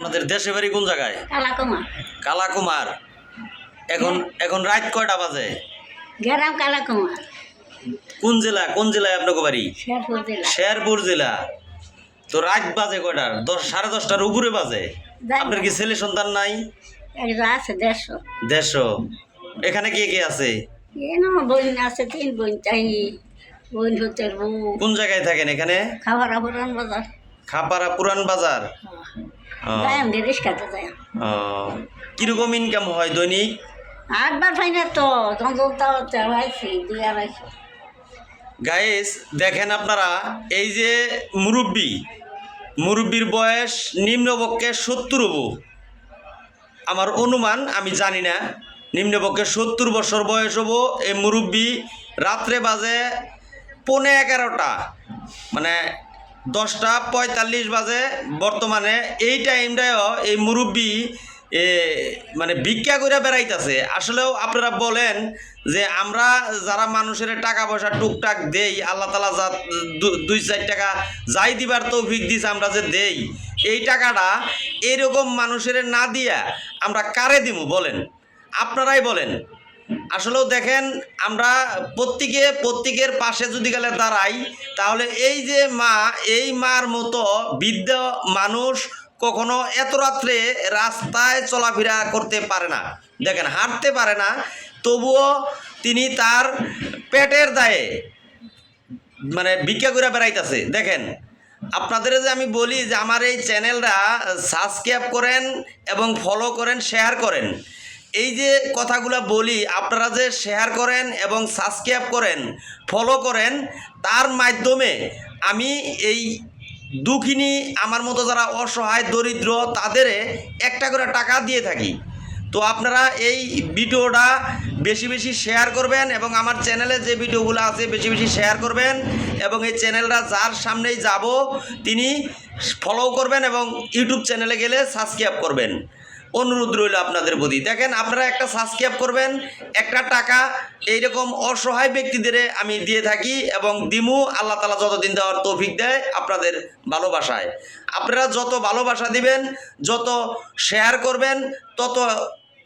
আপনাদের দেশে বাড়ি কোন জায়গায়? কালাকুমা কালাকুমার। এখন এখন রাত কয়টা বাজে? গেরাম কালাকুমা কোন জেলা কোন জেলায় আপনাকে বাড়ি? শেরপুর জেলা। শেরপুর জেলা। তো রাত বাজে কয়টার দশ সাড়ে দশটার উপরে বাজে। আপনার কি ছেলে সন্তান নাই? আছে দেড়শো। দেড়শো। এখানে কে কে আছে? বোন আছে তিন বোন চাই বোন বউ। কোন জায়গায় থাকেন এখানে? খাবার পুরান বাজার। খাপাড়া পুরান বাজার। ও, যাই আমি রিক্সাতে যাই কীরকম ইনকাম হয় দৈনিক? আটবার পাই তো জঞ্জল তাও চাইছি দুই আড়াইশো গাইস দেখেন আপনারা এই যে মুরব্বী মুরব্বীর বয়স নিম্নপক্ষে সত্তর হব। আমার অনুমান আমি জানি না নিম্নপক্ষে সত্তর বছর বয়স হব এই মুরব্বী রাত্রে বাজে পৌনে এগারোটা। মানে দশটা পঁয়তাল্লিশ বাজে বর্তমানে। এই টাইমটাও এই মুরব্বী মানে ভিক্ষা করে বেড়াইতেছে। আসলেও আপনারা বলেন যে আমরা যারা মানুষের টাকা পয়সা টুকটাক দেই, আল্লাহ তালা যা দুই চার টাকা যাই দিবার তৌফিক দিছে আমরা যে দেই, এই টাকাটা এরকম মানুষের না দিয়া আমরা কারে দিব বলেন? আপনারাই বলেন। আসলেও দেখেন, আমরা প্রত্যেকে, প্রত্যেকের পাশে যদি গেলে দাঁড়াই, তাহলে এই যে মা, এই মার মতো বৃদ্ধ মানুষ কখনো এত রাত্রে রাস্তায় চলাফেরা করতে পারে না। দেখেন, হাঁটতে পারে না, তবুও তিনি তার পেটের দায়ে মানে ভিক্ষা করে বেড়াইতেছে। দেখেন, আপনাদের যে আমি বলি যে আমার এই চ্যানেলটা সাবস্ক্রাইব করেন এবং ফলো করেন শেয়ার করেন। এই যে কথাগুলো বলি, আপনারা যে শেয়ার করেন এবং সাবস্ক্রাইব করেন ফলো করেন, তার মাধ্যমে আমি এই দুঃখিনী আমার মতো যারা অসহায়, দরিদ্র, তাদের একটা করে টাকা দিয়ে থাকি। তো আপনারা এই ভিডিওটা বেশি বেশি শেয়ার করবেন এবং আমার চ্যানেলে যে ভিডিওগুলো আছে বেশি বেশি শেয়ার করবেন এবং এই চ্যানেলটা যার সামনেই যাব, তিনি ফলো করবেন এবং ইউটিউব চ্যানেলে গেলে সাবস্ক্রাইব করবেন। অনুরোধ রইল আপনাদের প্রতি। দেখেন, আপনারা একটা সাবস্ক্রাইব করবেন, একটা টাকা এইরকম অসহায় ব্যক্তিদের আমি দিয়ে থাকি এবং দিমু, আল্লাহ তালা যতদিন দেওয়ার তৌফিক দেয় আপনাদের ভালোবাসায়। আপনারা যত ভালোবাসা দিবেন, যত শেয়ার করবেন, তত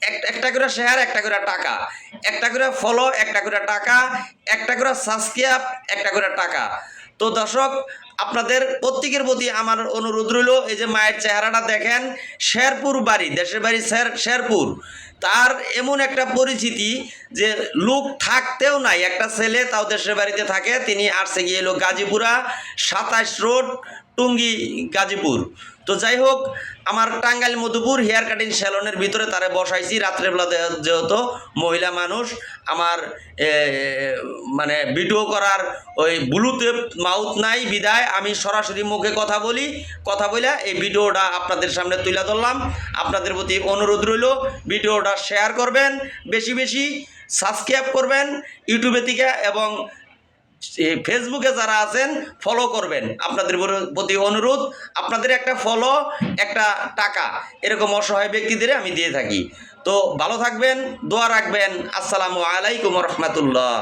এক- একটা করে শেয়ার একটা করে টাকা। একটা করে ফলো একটা করে টাকা, একটা করে সাবস্ক্রাইব একটা করে টাকা। তো দর্শক আপনাদের প্রত্যেকের প্রতি আমার অনুরোধ রইল, এই যে মায়ের চেহারাটা দেখেন, শেরপুর বাড়ি, দেশের বাড়ি শের শেরপুর। তার এমন একটা পরিচিতি যে লোক থাকতেও নাই, একটা ছেলে তাও দেশের বাড়িতে থাকে, তিনি আসছে গিয়ে এলো গাজীপুরা, সাতাশ রোড টুঙ্গি গাজীপুর। তো যাই হোক আমার টাঙ্গাইল মধুপুর হেয়ার কাটিং স্যালনের ভিতরে তারে বসাইছি রাত্রেবেলা যেহেতু মহিলা মানুষ, আমার মানে ভিডিও করার ওই ব্লুটুথ মাউথ নাই, বিদায়। আমি সরাসরি মুখে কথা বলি, কথা বলে এই ভিডিওটা আপনাদের সামনে তুলে ধরলাম। আপনাদের প্রতি অনুরোধ রইল, ভিডিওটা শেয়ার করবেন, বেশি বেশি সাবস্ক্রাইব করবেন, ইউটিউবে থেকে এবং ফেসবুকে যারা আছেন ফলো করবেন। আপনাদের প্রতি অনুরোধ, আপনাদের একটা ফলো একটা টাকা। এরকম অসহায় ব্যক্তিদের আমি দিয়ে থাকি। তো ভালো থাকবেন, দোয়া রাখবেন। আসসালামু আলাইকুম রহমতুল্লাহ।